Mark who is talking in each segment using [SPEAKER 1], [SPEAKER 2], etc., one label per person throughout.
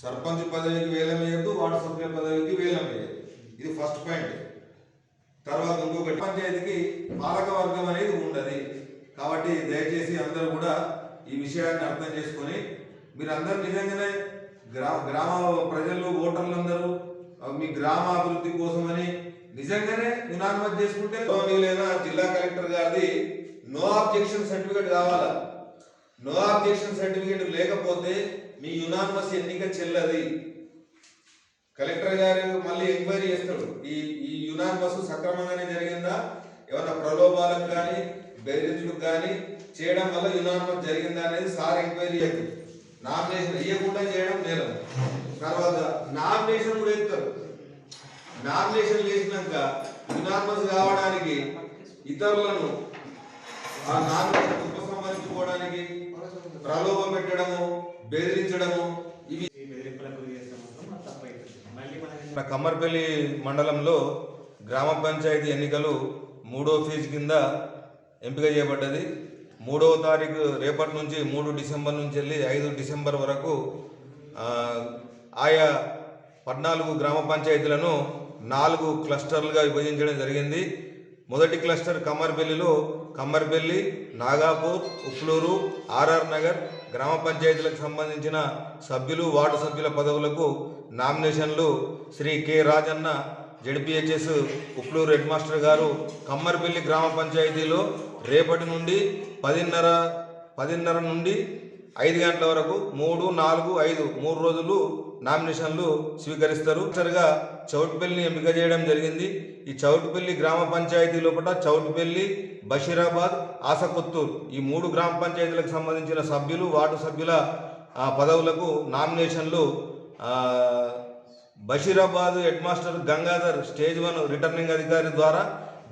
[SPEAKER 1] సర్పంచ్ పదవికి వేలం వేయద్దు వార్డు సభ్య పదవికి వేలం వేయద్దు. ఇది ఫస్ట్ పాయింట్ తర్వాత ఇంకొకటి పంచాయతీకి పాలక వర్గం అనేది ఉండదు. కాబట్టి దయచేసి అందరూ కూడా ఈ విషయాన్ని అర్థం చేసుకొని మీరు అందరూ నిజంగానే గ్రా గ్రామ ప్రజలు ఓటర్లందరూ అందరూ మీ గ్రామ అభివృద్ధి కోసమని నిజంగానే యునానిమస్ చేసుకుంటే లేదా జిల్లా కలెక్టర్ గారిది నో ఆబ్జెక్షన్ సర్టిఫికేట్ కావాలా? నో అబ్జెక్షన్ సర్టిఫికేట్ లేకపోతే మీ యునానిమస్ ఎన్నిక చెల్లది. కలెక్టర్ గారు మళ్ళీ ఎంక్వైరీ చేస్తాడు ఈ ఈ యునానిమస్ సక్రమంగానే జరిగిందా? ఏమైనా ప్రలోభాలకు కానీ బెదిరించులకు కానీ చేయడం వల్ల యునానిమస్ జరిగిందా అనేది సార్ ఎంక్వైరీ అవుతుంది నామినేషన్ వేయకుండా చేయడం నేరం తర్వాత నామినేషన్ కూడా ఎత్తారు నామినేషన్ చేసినాక యునానిమస్ కావడానికి ఇతరులను ఆ నామినేషన్
[SPEAKER 2] మనం
[SPEAKER 1] మన కమ్మర్పల్లి మండలంలో గ్రామ పంచాయతీ ఎన్నికలు మూడో ఫేజ్ కింద ఎంపిక చేయబడ్డది. మూడవ తారీఖు రేపటి నుంచి మూడు డిసెంబర్ నుంచి వెళ్ళి ఐదు డిసెంబర్ వరకు ఆయా పద్నాలుగు గ్రామ పంచాయతీలను నాలుగు క్లస్టర్లుగా విభజించడం జరిగింది. మొదటి క్లస్టర్ కమ్మర్పల్లిలో కమ్మర్పల్లి నాగాపూర్ ఉప్లూరు ఆర్ఆర్ నగర్ గ్రామ పంచాయతీలకు సంబంధించిన సభ్యులు వార్డు సభ్యుల పదవులకు నామినేషన్లు Shri K Rajanna ZPHS Uppluru head master గారు కమ్మర్పల్లి గ్రామ పంచాయతీలో రేపటి నుండి పదిన్నర పదిన్నర నుండి ఐదు గంటల వరకు మూడు నాలుగు ఐదు మూడు రోజులు నామినేషన్లు స్వీకరిస్తారు. సరిగా చౌట్పల్లిని ఎంపిక చేయడం జరిగింది. ఈ చౌటుపల్లి గ్రామ పంచాయతీ లోపల చౌట్పల్లి బషీరాబాద్ ఆసకొత్తూర్ ఈ మూడు గ్రామ పంచాయతీలకు సంబంధించిన సభ్యులు వార్డు సభ్యుల ఆ, పదవులకు నామినేషన్లు Basheerabad head master Gangadhar stage one returning అధికారి ద్వారా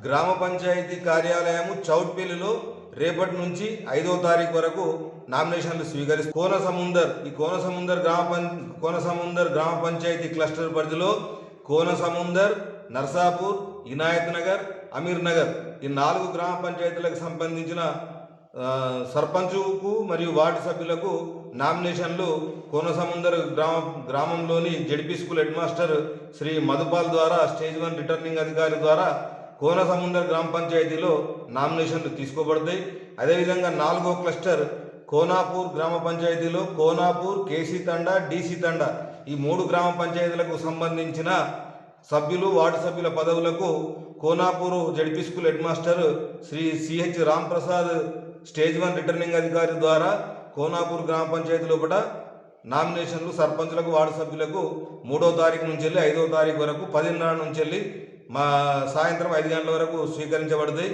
[SPEAKER 1] గ్రామ పంచాయతీ కార్యాలయము చౌట్పల్లిలో రేపటి నుంచి ఐదో తారీఖు వరకు నామినేషన్లు స్వీకరి కోన సముందర్ ఈ కోన సముందర్ గ్రామ పం కోన సముందర్ గ్రామ పంచాయతీ క్లస్టర్ పరిధిలో కోన సముందర్ నర్సాపూర్ ఇనాయత్ నగర్ అమీర్ నగర్ ఈ నాలుగు గ్రామ పంచాయతీలకు సంబంధించిన సర్పంచుకు మరియు వార్డు సభ్యులకు నామినేషన్లు కోనసముందర్ గ్రామ గ్రామంలోని ZP school head master Shri Madhupal ద్వారా స్టేజ్ వన్ రిటర్నింగ్ అధికారి ద్వారా కోనసముందర్ గ్రామ పంచాయతీలో నామినేషన్లు తీసుకోబడతాయి. అదేవిధంగా నాలుగో క్లస్టర్ కోనాపూర్ గ్రామ పంచాయతీలో కోనాపూర్ కేసీ తండా డీసీ తండ ఈ మూడు గ్రామ పంచాయతీలకు సంబంధించిన సభ్యులు వార్డు సభ్యుల పదవులకు Konapur ZP school head master Shri CH Ramprasad stage one returning అధికారి ద్వారా కోనాపూర్ గ్రామ పంచాయతీ లోపల నామినేషన్లు సర్పంచులకు వార్డు సభ్యులకు మూడో తారీఖు నుంచి వెళ్ళి ఐదో తారీఖు వరకు పదిన్నర నుంచి వెళ్ళి మా సాయంత్రం ఐదు గంటల వరకు స్వీకరించబడతాయి